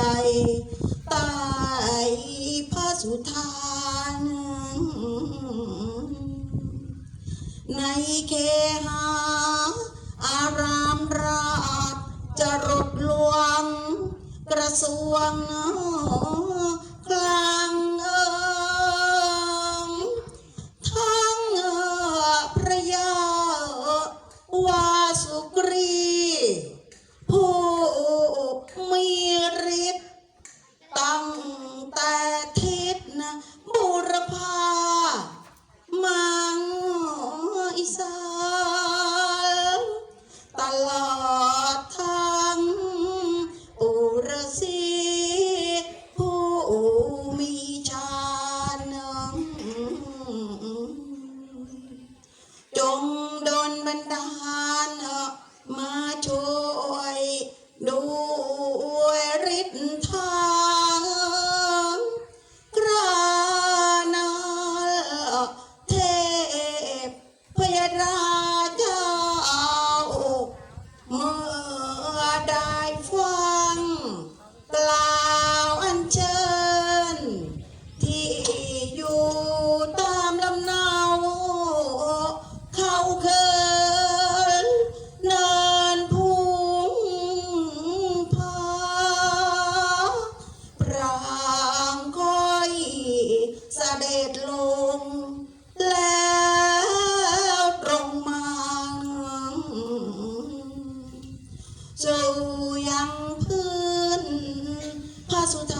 ใต้พระสุธานในเคหาอารามราชจะรดหลวงกระทรวง มา สู่ยังพื้นพระสุธา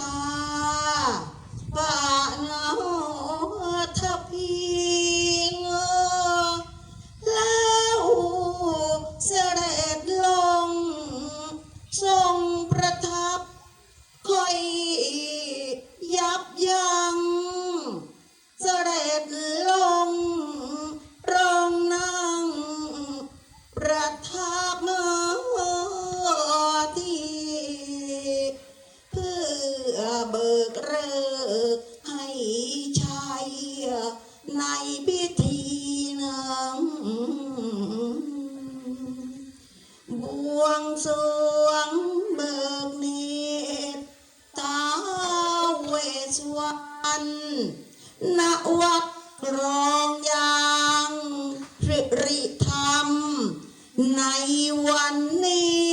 ในพิธีนั้นบวงสรวงเบิกเนตรท้าเวสวรรณณวัดกรองยางริริธรรม ในวันนี้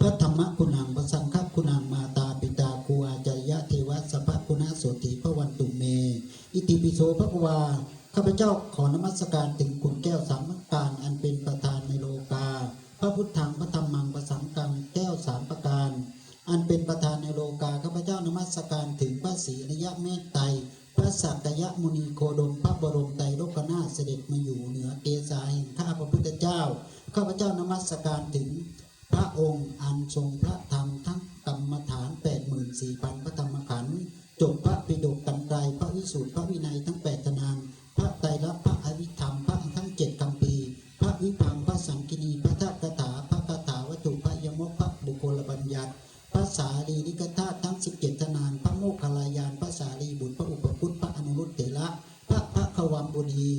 พระธรรมคุณังพระสังฆคุณังมาตาปิตาครูอาจาริยเทวสัพพคุณาโสติพระวันตุเม อิติปิโสพระกวาข้าพเจ้าขอนมัสการถึงคุณแก้วสามการอันเป็นประธานในโลกา พระพุทธังพระธรรมังพระสังฆังแก้วสามประการ อันเป็นประธานในโลกาข้าพเจ้านมัสการถึงพระศรีอริยะเมตไตรพระสักยะมุนีโคดมพระบรมไตรโลกนาเสด็จมาอยู่เหนือเกศาแห่งข้าพระพุทธเจ้าข้าพเจ้านมัสการถึง พระองค์อันทรงพระธรรมทั้งกรรมฐาน 84,000 พระธรรมขันธ์จบพระปิฎกกันไตรพระวิสูตรพระวินัยทั้งแปดตนาง พระไตรลักษณ์พระอภิธรรม พระทั้งเจ็ดคำพีร์พระวิพังพระสังกินีพระธาตุถาพระคาถาวัตถุพระยมกพระบุคคลบัญญัติพระสารีริกธาตุทั้งสิบเจ็ดทนานพระโมคคัลลายานพระสารีบุตรพระอุปคุตพระอนุรุตเถระพระพระขวัมบุรี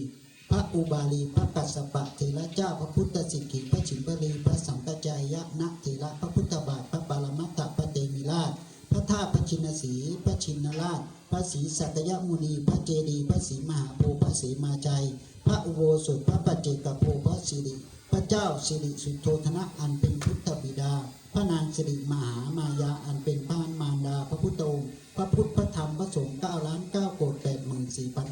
พระอุบาลีพระกัสสปะเถระเจ้าพระพุทธสิก พระศรีสัตยมุนี พระเจดีย์พระศรีมหาโพธิ์พระศรีมาใจ พระอุโบสถพระปัจเจกโพพระสิริพระเจ้าสิริสุโธธนะอันเป็นพุทธบิดา พระนางสิริมหามายาอันเป็นพระมารดา พระพุทธองค์พระพุทธพระธรรมพระสงฆ์เก้าล้านเก้าโกรธแปดหมื่นสี่พัน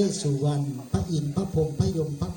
เท้าวสสุวรรณพระอินทร์พระพรหมพระยมพระ